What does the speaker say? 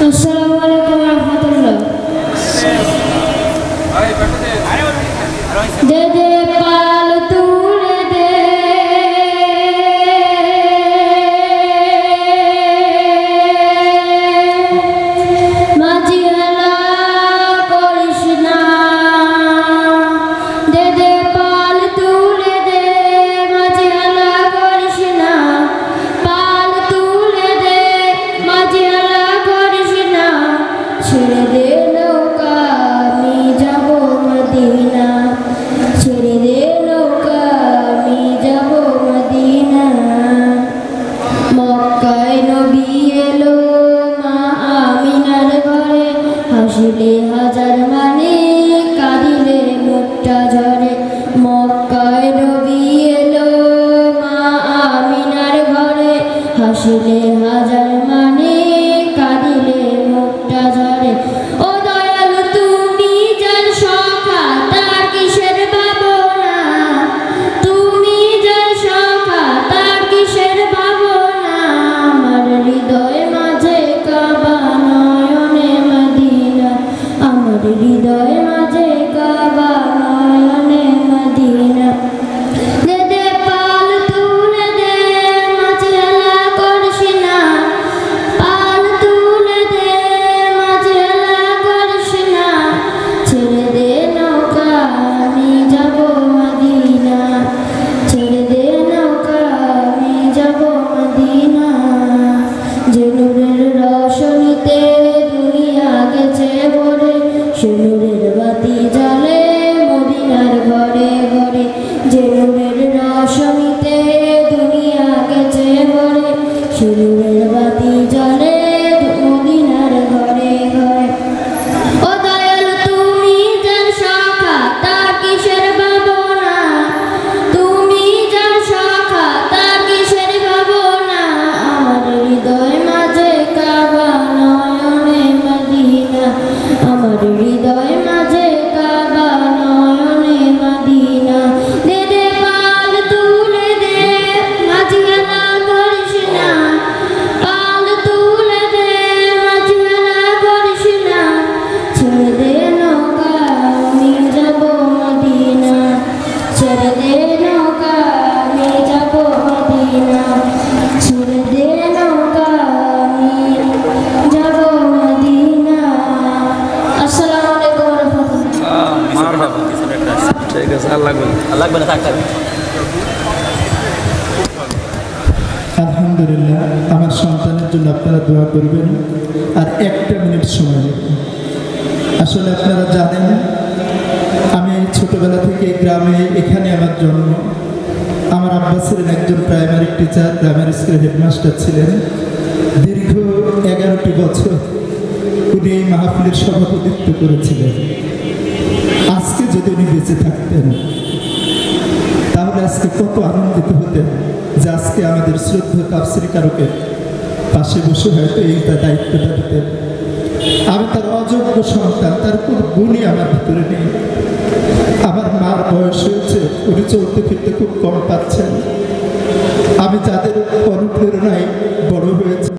আসসালামু আলাইকুম মক্কায় নবী এলো, মা আমিনার ঘরে। হাসিলে হাজার মানে কাঁদিলে মুখটা ঝরে। মক্কায় নবী এলো, মা আমিনার ঘরে। হাসিলে không thể đi tới ঠিক আছে আর লাগবে না। লাগবে না থাক থাক। আলহামদুলিল্লাহ আমার সন্তানের জন্য আপনারা দোয়া করবেন। আর একটা মিনিট সময় আসলে আপনারা জানেন আমি ছোটবেলা থেকে গ্রামে এখানে আমার জন্ম। আমার আব্বা ছিলেন একজন প্রাইমারি টিচার প্রাইমারি স্কুলের হেডমাস্টার ছিলেন। দীর্ঘ এগারোটি বছর উনি এই মাহফিলের সভাপতিত্ব করেছিলেন। আজকে যদি উনি বেঁচে থাকতেন, তাহলে আজকে কত আনন্দিত হতেন যে আজকে আমাদের শ্রদ্ধা তাফসির কারকের পাশে বসে হয়তো এই তার দায়িত্বটা দিতেন। আমি তার অযোগ্য সন্তান, তার কোনো গুণই আমার ভিতরে নেই। আমার মার বয়স হয়েছে, উনি চলতে ফিরতে খুব কম পাচ্ছেন। আমি যাদের অনুপ্রেরণায় বড় হয়েছে।